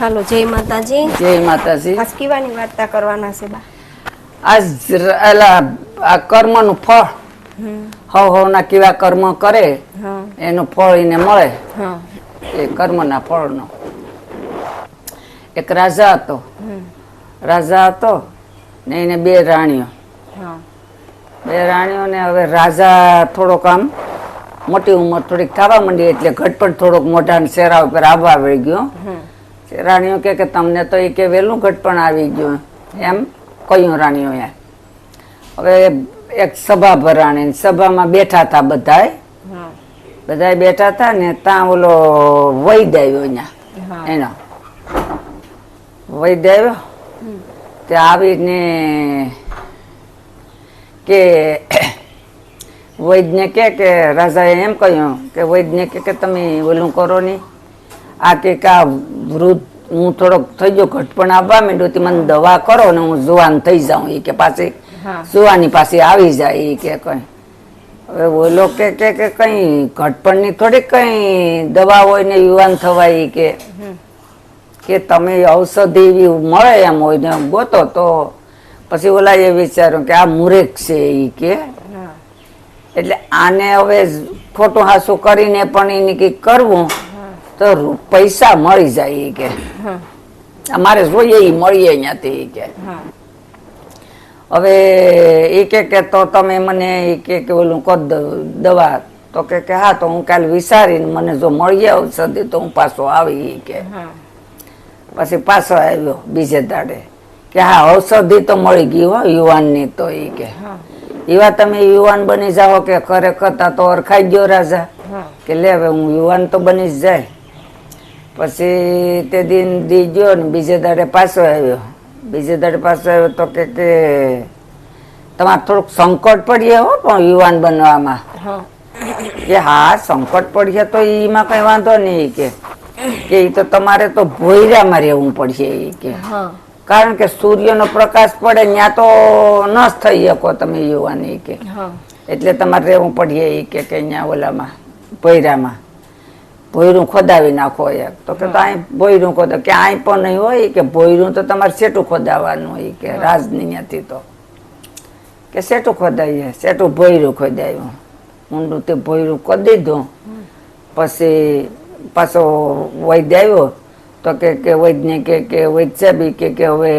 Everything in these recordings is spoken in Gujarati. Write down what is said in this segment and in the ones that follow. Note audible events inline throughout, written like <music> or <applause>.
હાલો જય માતાજી. જય માતાજી. આજ કીવાની વાર્તા કરવાના છે બા. આજ એલા આ કર્મનું ફળ. હવ હવના કેવા કર્મ કરે એનું ફળ એને મળે. એ કર્મના ફળનો. એક રાજા હતો. રાજા હતો ને એને બે રાણીઓ. બે રાણીઓને હવે રાજા થોડોક આમ મોટી ઉંમર થોડીક થવા માંડી એટલે ઘટપટ થોડોક મોઢા શેરા ઉપર આવવા વળી ગયો રાણીઓ કે તમને તો એ કે વહેલું ઘટપણ આવી ગયું એમ. કહ્યું રાણીઓએ? હવે એક સભા ભરાણી સભામાં બેઠા હતા બધાય. બધાય બેઠા હતા ને ત્યાં ઓલો વૈદ આવ્યો અહીંયા એનો. વૈદ આવ્યો. તે આવીને કે વૈદને કે કે રાજાએ એમ કહ્યું કે વૈદને કે કે તમે ઓલું કરો નહીં આ કે કે આ વૃદ્ધ હું થોડોક થઈ ગયો ઘટપણ આવવા માંડ્યો તે મને દવા કરો ને હું જુવાન થઈ જાઉં. એ કે પાસે સુવાની પાસે આવી જાય એ કે કઈ. હવે ઓલો કે કે કે કઈ ઘટપણની થોડીક કઈ દવા હોય ને યુવાન થવાય કે. કે તમે ઔષધિ એવી મળે એમ હોય ને ગોતો તો પછી ઓલા એ વિચાર્યું કે આ મુરેક છે ઈ કે. એટલે આને હવે ખોટું હાસું કરીને પણ એને કંઈક કરવું. તો પૈસા મળી જાય કે. અમારે જોઈએ એ મળીએ અહીંયાથી ઈ કે. હવે એ કે કે તો તમે મને એ કે કે ઓલું કર દવા. તો કે કે હા તો હું કાલ વિચારીને મને જો મળી ઔષધિ તો હું પાછો આવી એ કે. હા. પછી પાછો આવ્યો બીજે દાડે. કે હા ઔષધિ તો મળી ગઈ હો યુવાનની તો એ કે. હા. એવા તમે યુવાન બની જાઓ કે ખરેખર તા તો અરખાઈ ગયો રાજા. કે લે હવે હું યુવાન તો બની જ જાય. પછી તે દિન દી ગયો ને બીજે દાડે પાછો આવ્યો. બીજે દાડે પાછો આવ્યો તો કે કે તમારે થોડુંક સંકટ પડીએ હો પણ યુવાન બનવામાં. કે હા સંકટ પડીએ તો એમાં કઈ વાંધો નહીં કે. કે એ તો તમારે તો ભોયરામાં રહેવું પડશે ઈ કે. કારણ કે સૂર્યનો પ્રકાશ પડે ત્યાં તો ન જ થઈ શકો તમે યુવાન એ કે. એટલે તમારે રહેવું પડીએ ઈ કે કે અહીંયા ઓલામાં ભોયરામાં. ભોયરું ખોદાવી નાખો એક. તો કે તો અહીં ભોયરું ખોદા. કે અહીં પણ નહીં હોય કે ભોયરું તો તમારે સેટું ખોદાવાનું હોય કે રાજની તો. કે સેટું ખોદાવીએ સેટું ભોયરું ખોદાયું. ઊંડું તે ભોયરું ખોદી દીધું. પછી પાછો વૈદ્ય આવ્યો. તો કે કે વૈદ્ય કે કે વૈદ્ય સાહેબ કે કે હવે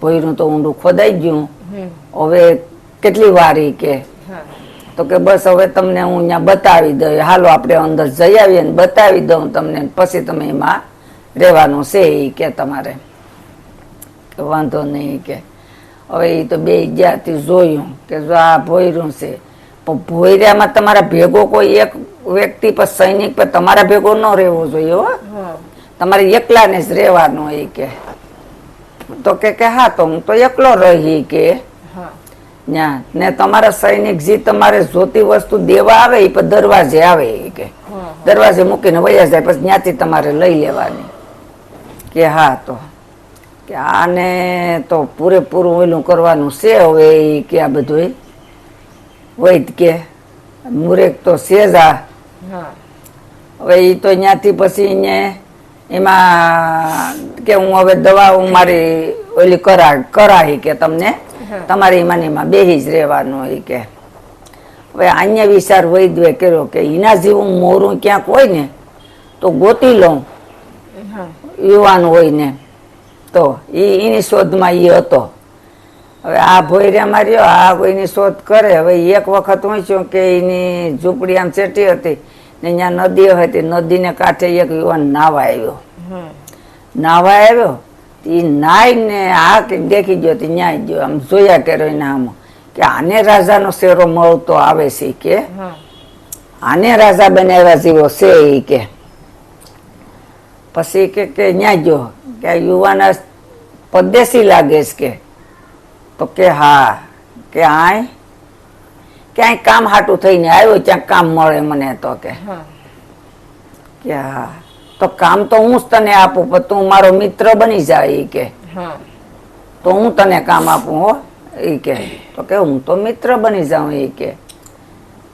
ભોયરું તો ઊંડું ખોદાઈ ગયું. હવે કેટલી વાર કે? તો કે બસ હવે તમને હું અહીંયા બતાવી દઉં. હાલો આપણે અંદર જઈ આવીએ ને બતાવી દઉં તમને. પછી તમે એમાં રહેવાનું છે એ કે તમારે. કે વાંધો નહીં કે. હવે એ તો બે જ્યાંથી જોયું કે જો આ ભોયરું છે. પણ ભોયરામાં તમારા ભેગો કોઈ એક વ્યક્તિ પર સૈનિક પર તમારા ભેગો ન રહેવો જોઈએ હો. તમારે એકલાને જ રહેવાનું એ કે. તો કે કે હા તો હું તો એકલો રહી કે. ને તમારા સૈનિક જે તમારે જોતી વસ્તુ દેવા આવે એ દરવાજે આવે કે. દરવાજે મૂકીને વયા જાય પછી ત્યાંથી તમારે લઈ લેવાની. કે હા તો. કે આને તો પૂરેપૂરું ઓલું કરવાનું છે હવે એ કે આ બધું વૈદ કે મુરેક તો છે જ આ. હવે એ તો ત્યાંથી પછી એમાં કે હું હવે દવા હું મારી ઓલી કરા કરાવી કે તમને. તમારી એમાં એમાં બેહી જ રહેવાનું એ કે. હવે અન્ય વિચાર વૈદ્ય કર્યો કે એના જેવું મોરું ક્યાંક હોય ને તો ગોતી લઉં. યુવાન હોય ને તો એ એની શોધમાં એ હતો. હવે આ ભોયરામાં રહ્યો આ કોઈની શોધ કરે. હવે એક વખત હું છું કે એની ઝૂંપડી આમ ચેટી હતી ને ત્યાં નદી હતી. નદીને કાંઠે એક યુવાન નાવા આવ્યો. નાવા આવ્યો એ નાઈને આ કે દેખી ગયો તે ન્યાય ગયો આમ જોયા કર્યો એના આમ કે આને રાજાનો શેરો મળતો આવે છે કે. આને રાજા બનાવ્યા જેવો છે એ કે. પછી કે કે ન્યા ગયો કે યુવાન પરદેશી લાગે છે કે. તો કે હા. કે આય. ક્યાંય કામ હાટું થઈને આવ્યો ત્યાં કામ મળે મને તો કે. કે હા. તો કામ તો હું જ તને આપું પણ તું મારો મિત્ર બની જાય એ કે. તો હું તને કામ આપું હો એ કે. તો કે હું તો મિત્ર બની જાઉં એ કે.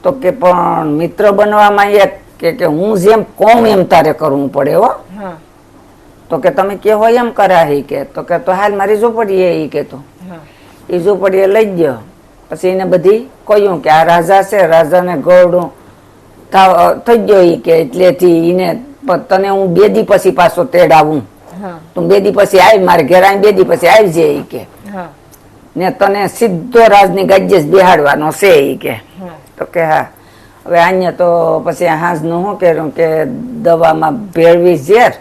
તો કે પણ મિત્ર બનવામાં એક કે કે હું જેમ કોમ એમ તારે કરવું પડે હો. તો કે તમે કે હોય એમ કરા હી કે. તો કે તો હાલ મારી ઝૂંપડીએ ઈ કે તો. એ ઝૂંપડીએ લઈ ગયો. પછી એને બધી કહ્યું કે આ રાજા છે રાજાને ગોળું થઈ ગયો ઈ કે એટલેથી એને પ- તને હું બે દી પછી પાછો તેડાવું. તું બે દી પછી આવી મારે ઘેર આવી બે દી પછી આવી જાય કે. ને તને સીધો રાજની ગાજ્જે જ બેહાડવાનો છે એ કે. તો કે હા. હવે અહીંયા તો પછી હાંસનું શું કર્યું કે દવામાં ભેળવી ઝેર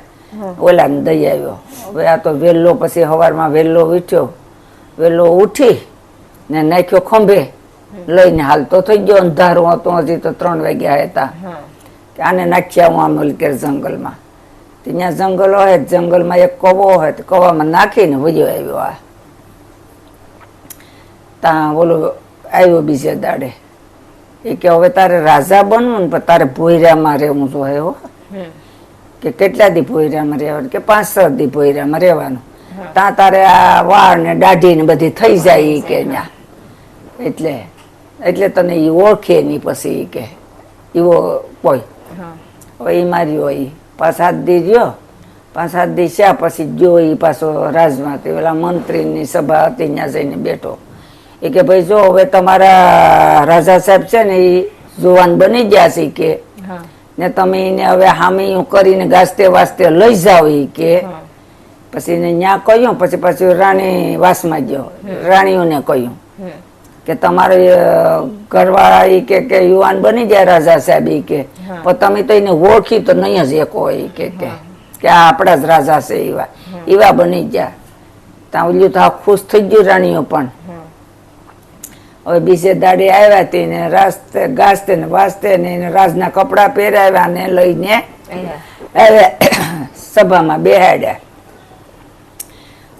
ઓલાને દઈ આવ્યો. હવે આ તો વહેલો પછી સવારમાં વહેલો ઉઠ્યો. વહેલો ઉઠી ને નાખ્યો ખંભે. લઈને હાલતો થઈ ગયો. અંધારું હતું હજી તો ત્રણ વાગ્યા હતા. કે આને નાખ્યા હું આમ ઓલી કે જંગલમાં ત્યાં જંગલ હોય જંગલમાં એક કવો હોય તો કવામાં નાખીને વયો આવ્યો આ. ત્યાં ઓલો આવ્યો બીજે દાડે. એ કે હવે તારે રાજા બનવું ને પણ તારે ભોયરામાં રહેવું જોઈએ હો. કે કેટલા દી ભોયરામાં રહેવાનું? કે પાંચ છ દી ભોયરામાં રહેવાનું? ત્યાં તારે આ વાળ ને દાઢી ને બધી થઈ જાય એ કે ત્યાં. એટલે એટલે તને એ ઓળખે નહીં પછી એ કે. એવો કોઈ. હવે એ માર્યો એ પાંચ સાત દી રહ્યો પાંચ સાત દી પછી ગયો એ પાછો રાજમાં. તે પેલા મંત્રીની સભા હતી ત્યાં જઈને બેઠો. એ કે ભાઈ જો હવે તમારા રાજા સાહેબ છે ને એ જુવાન બની ગયા છે કે ને તમે એને હવે હામી કરીને ગાસ્તે વાસ્તે લઈ જાઓ એ કે. પછી એને ત્યાં કહ્યું પછી પાછું રાણી વાસમાં ગયો. રાણીઓને કહ્યું. કે તમારે ઘરવાળા એ કે કે યુવાન બની જાય રાજા સાહેબ ઈ કે પણ તમે તો એને ઓળખી તો નહીં જ એક હોય કે કે કે આ આપણા જ રાજા છે એવા એવા બની ગયા. ત્યાં ઓલું તો ખુશ થઈ ગયું રાણીઓ પણ. હવે બીજે દાડે આવ્યા તે ને રાસ્તે ગાસ્તે ને વાસ્તે ને એને રાજના કપડા પહેરાવ્યા ને લઈને આવ્યા <coughs> સભામાં બેહાડ્યા.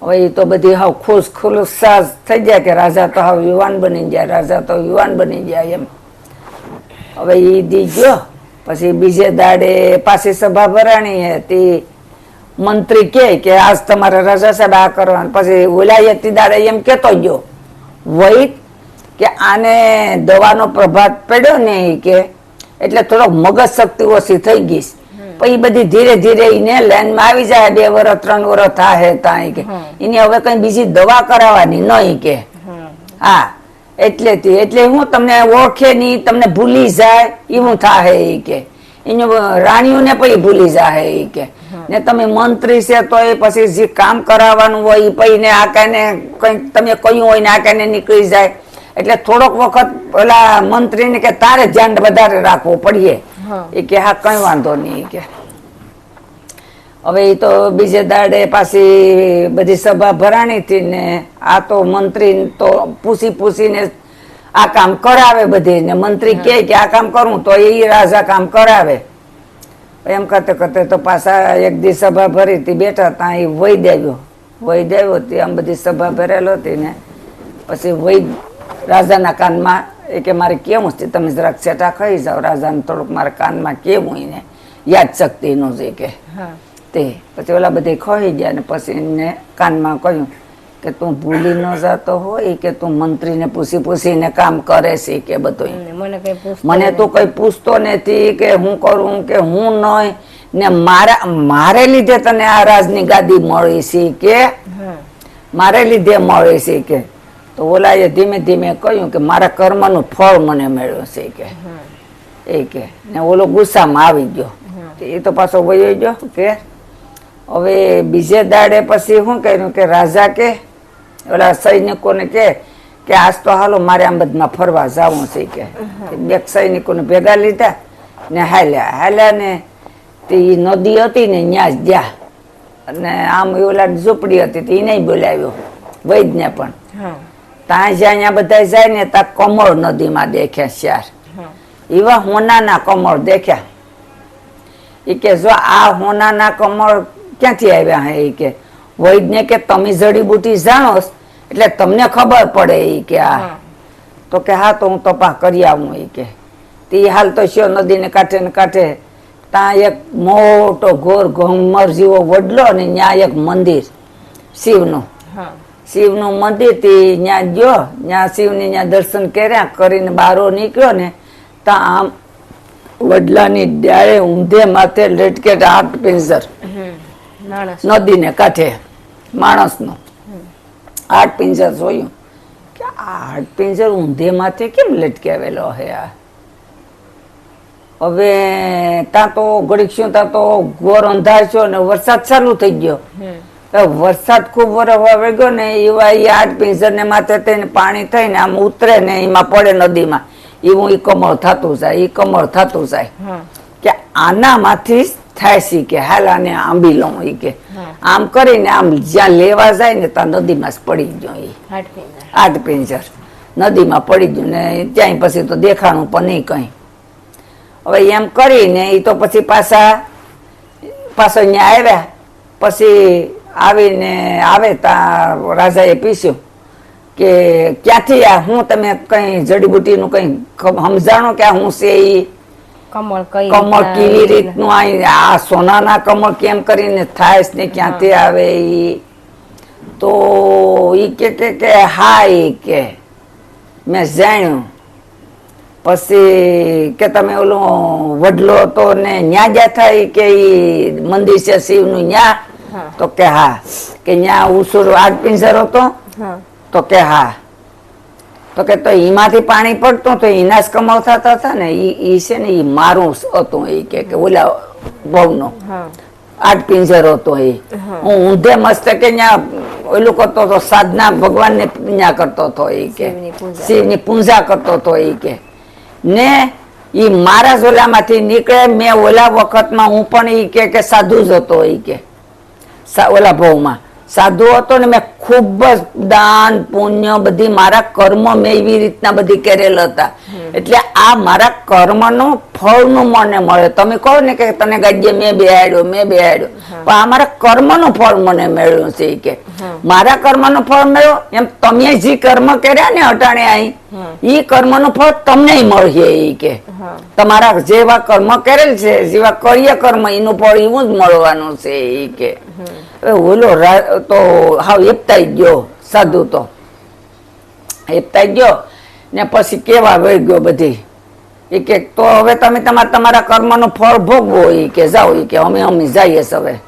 હવે એ તો બધી હાવ ખુશ ખુલસાસ થઈ જાય કે રાજા તો હાવ યુવાન બની જાય રાજા તો યુવાન બની જાય એમ. હવે એ દી ગયો, પછી બીજે દાડે પાછી સભા ભરાણી હતી. મંત્રી કે કે આજ તમારે રાજા સાહેબ આ કરવાનું. પછી ઓલા તે દાડે એમ કેતો ગયો, વૈદ, કે આને દવાનો પ્રભાત પડ્યો ને કે? એટલે થોડોક મગજ શક્તિ ઓછી થઈ ગઈ પછી બધી ધીરે ધીરે એને લાઈનમાં આવી જાય બે વર્ષ ત્રણ વર્ષ થાય ત્યાં કે. એની હવે કઈ બીજી દવા કરાવવાની નહીં કે. હા એટલે એટલે હું તમને ઓળખે નહીં તમને ભૂલી જાય એવું થાય એ કે. એને રાણીઓને પછી ભૂલી જાય એ કે. ને તમે મંત્રી છે તો એ પછી જે કામ કરાવવાનું હોય એ પછી ને આ કાને કઈ તમે કહ્યું હોય ને આ કાને નીકળી જાય. એટલે થોડોક વખત પેલા મંત્રીને કે તારે ધ્યાન વધારે રાખવું પડીએ. એ કે હા કઈ વાંધો નહીં કે. હવે એ તો બીજે દાડે પાછી બધી સભા ભરાણી હતી ને આ તો મંત્રી તો પૂછી પૂછીને આ કામ કરાવે બધી ને મંત્રી કહે કે આ કામ કરું તો એ રાજા કામ કરાવે. એમ કરતે કરતે તો પાછા એક દી સભા ભરી હતી બેઠા ત્યાં એ વહી દેવ્યો વહી દેવ્યો હતી આમ બધી સભા ભરેલો હતી ને. પછી વહી રાજાના કાનમાં એ કે મારે કેવું છે? તમે જરાક સેટા ખાઈ જાઓ રાજાને થોડુંક મારા કાનમાં કેવું એને યાદ શક્તિનું છે કે. તે પછી ઓલા બધે ખોઈ ગયા ને પછી એને કાનમાં કહ્યું કે તું ભૂલી ન જતો હોય કે તું મંત્રીને પૂછી પૂછીને કામ કરે છે કે બધું મને તો કઈ પૂછતો નથી કે હું કરું કે હું નહીં ને મારા મારે લીધે તને આ રાજની ગાદી મળી છે કે? મારે લીધે મળે છે કે? તો ઓલાએ ધીમે ધીમે કહ્યું કે મારા કર્મનું ફળ મને મળ્યું છે કે. એ કે. ને ઓલો ગુસ્સામાં આવી ગયો. એ તો પાછો વયો ગયો. કે હવે બીજે દાડે પછી શું કર્યું કે રાજા કે, ઓલા સૈનિકોને કે કે આજ તો હાલો મારે આંબદમાં ફરવા જવું છે કે. બે સૈનિકોને ભેગા લીધા ને હાલ્યા. હાલ્યા ને તે નદી હતી ને ત્યાં જ ગયા. અને આમ ઓલા ઝૂંપડી હતી તે એને બોલાવ્યો. વૈદને પણ. ત્યાં જ્યાં અહીંયા બધા જાય ને ત્યાં કમળ નદીમાં દેખ્યા શ્યાર. એવા હોનાના કમળ દેખ્યા. એ કે જો આ હોનાના કમળ ક્યાંથી આવ્યા હે? એ કે વૈદને કે તમે જડીબુટી જાણો એટલે તમને ખબર પડે એ કે આ. તો કે હા તો હું તપાસ કરી આવું એ કે. તે હાલ તો શિવ નદીને કાંઠે ને કાંઠે ત્યાં એક મોટો ઘોર ઘમર જેવો વડલો ને ત્યાં એક મંદિર શિવનું. હા. શિવનું મંદિરથી ત્યાં ગયો ત્યાં શિવની ત્યાં દર્શન કર્યા કરીને બારો નીકળ્યો ને ત્યાં આમ વડલાની ડાળે ઊંધે માથે લટકે આઠ પિંજર નદી ને નદીને કાંઠે માણસનું. આઠ પિંજર જોયું. કે આ આઠ પિંજર ઊંધે માથે કેમ લટકાવેલો હે આ? હવે ત્યાં તો ઘડીક શું ત્યાં તો ઘોર અંધાર છો ને વરસાદ ચાલુ થઈ ગયો. વરસાદ ખૂબ વરસવા ગયો ને એવા એ આઠ પિંજર ને માથે થઈને પાણી થઈને આમ ઉતરે ને એમાં પડે નદીમાં. એવું એ કમળ થતું જાય એ કમળ થતું જાય. કે આનામાંથી થાય છે કે હાલ આને આંબી લઉં એ કે. આમ કરીને આમ જ્યાં લેવા જાય ને ત્યાં નદીમાં જ પડી ગયો એ આઠ પિંજર નદીમાં પડી ગયું ને ત્યાં પછી તો દેખાણું પણ નહીં કંઈ. હવે એમ કરીને એ તો પછી પાછા પાછો અહીંયા આવ્યા. પછી આવીને આવે ત્યાં રાજાએ પીસ્યું કે ક્યાંથી આ હું તમે કઈ જડીબુટીનું કઈ સમજાણો કે આ હું છે એ કમળ કઈ કમળ કેવી રીતનું આ સોનાના કમળ કેમ કરીને થાય ને ક્યાંથી આવે એ તો એ કે કે કે હા એ કે. મેં જાણ્યું. પછી કે તમે ઓલું વડલો હતો ને ન્યા ગયા થાય કે ઈ મંદિર છે શિવનું ન્યા. તો કે હા. કે ત્યાં ઉસુર વાઘ પિંજર હતો તો કે હા. તો કે તો એમાંથી પાણી પડતું તો એના જ થતા હતા ને એ છે ને એ મારું હતું એ કે કે ઓલા ભવનો આઠ પિંજર હતો એ. હું. ઊંધે મસ્તકે ત્યાં ઓલું કરતો હતો સાધના ભગવાનને ત્યાં કરતો હતો એ કે. શિવની પૂજા. પૂજા કરતો હતો એ કે. ને ઈ મારા જ ઓલામાંથી નીકળે મેં ઓલા વખતમાં હું પણ ઈ કે કે સાધુ જ હતો એ કે. ઓલા ભાવમાં. સાધુ હતો ને મેં ખૂબ જ દાન પુણ્ય બધી મારા કર્મ મેં એવી રીતના બધી કરેલ હતા. એટલે આ મારા કર્મનું ફળનું મને મળે તમે કહો ને કે તને ગાડીએ મેં બેહાડ્યો મેં બેહાડ્યો. પણ આ મારા કર્મનું ફળ મને મળ્યું છે કે. મારા કર્મનું ફળ મળ્યો? એમ તમે જે કર્મ કર્યા ને અટાણે અહીં એ કર્મનું ફળ તમને મળશે એ કે. તમારા જેવા કર્મ કરેલ છે જેવા કરીએ કર્મ એનું ફળ એવું જ મળવાનું છે એ કે. ઓલો તો હાવ એપતાઈ ગયો સાધુ તો. એપતાઈ ગયો ને પછી કેવા વહી ગયો બધી. એ કે તો હવે તમે તમારા તમારા કર્મનો ફળ ભોગવો ઈ કે જાઓ એ કે અમે અમે જઈએ હવે.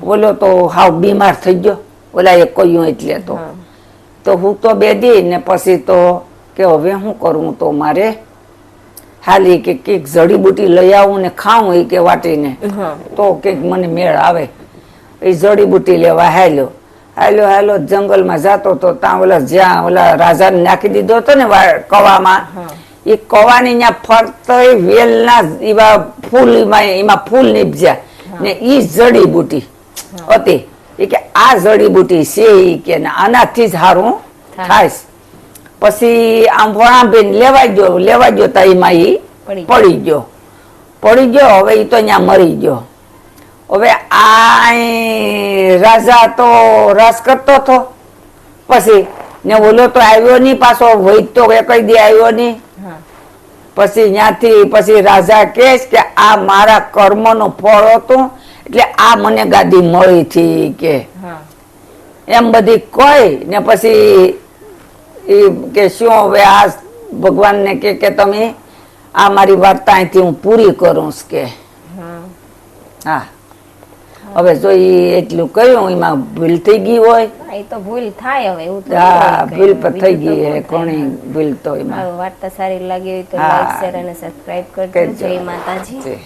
બોલો તો હાવ બીમાર થઈ ગયો. ઓલા એ કહ્યું એટલે તો. તો હું તો બેદી ને પછી તો કે હવે શું કરું તો મારે હાલી કે કંઈક જડીબુટી લઈ આવું ને ખાઉં એ કે વાટીને. તો કંઈક મને મેળ આવે. એ જડીબુટી લેવા હાલ્યો. હાલ્યો હાલો જંગલમાં જતો તો ત્યાં ઓલા જ્યાં ઓલા રાજાને નાખી દીધો હતો ને કવામાં. એ કવાની ત્યાં ફરતો વેલના એવા ફૂલ એમાં ફૂલ નીપજ્યા. ને એ જડીબુટી હતી. એ કે આ જડીબુટી છે એ કે ને આનાથી જ સારું થાય. પછી આમ વણાંભીને લેવા ગયો લેવા ગયો તા એમાં એ પડી ગયો. પડી ગયો હવે એ તો ત્યાં મરી ગયો. હવે આ રાજા તો રસ કરતો હતો. પછી ને ઓલો તો આવ્યો નહીં પાછો વૈદ તો કઈ દે આવ્યો નહીં. પછી ત્યાંથી પછી રાજા કહે કે આ મારા કર્મનું ફળ હતું એટલે આ મને ગાદી મળી હતી કે. એમ બધી કોઈ ને પછી એ કે શું હવે આ ભગવાનને કે કે તમે આ મારી વાર્તા અહીંથી હું પૂરી કરું કે. હા. હવે જો એ એટલું કહ્યું એમાં ભૂલ થઈ ગઈ હોય. એ તો ભૂલ થાય હવે એવું હા ભૂલ. થઈ ગઈ હે કોણી ભૂલ તો એમાં. વાર્તા સારી લાગી હોય તો લાઈક શેર અને સબસ્ક્રાઇબ કરજો. જય માતાજી.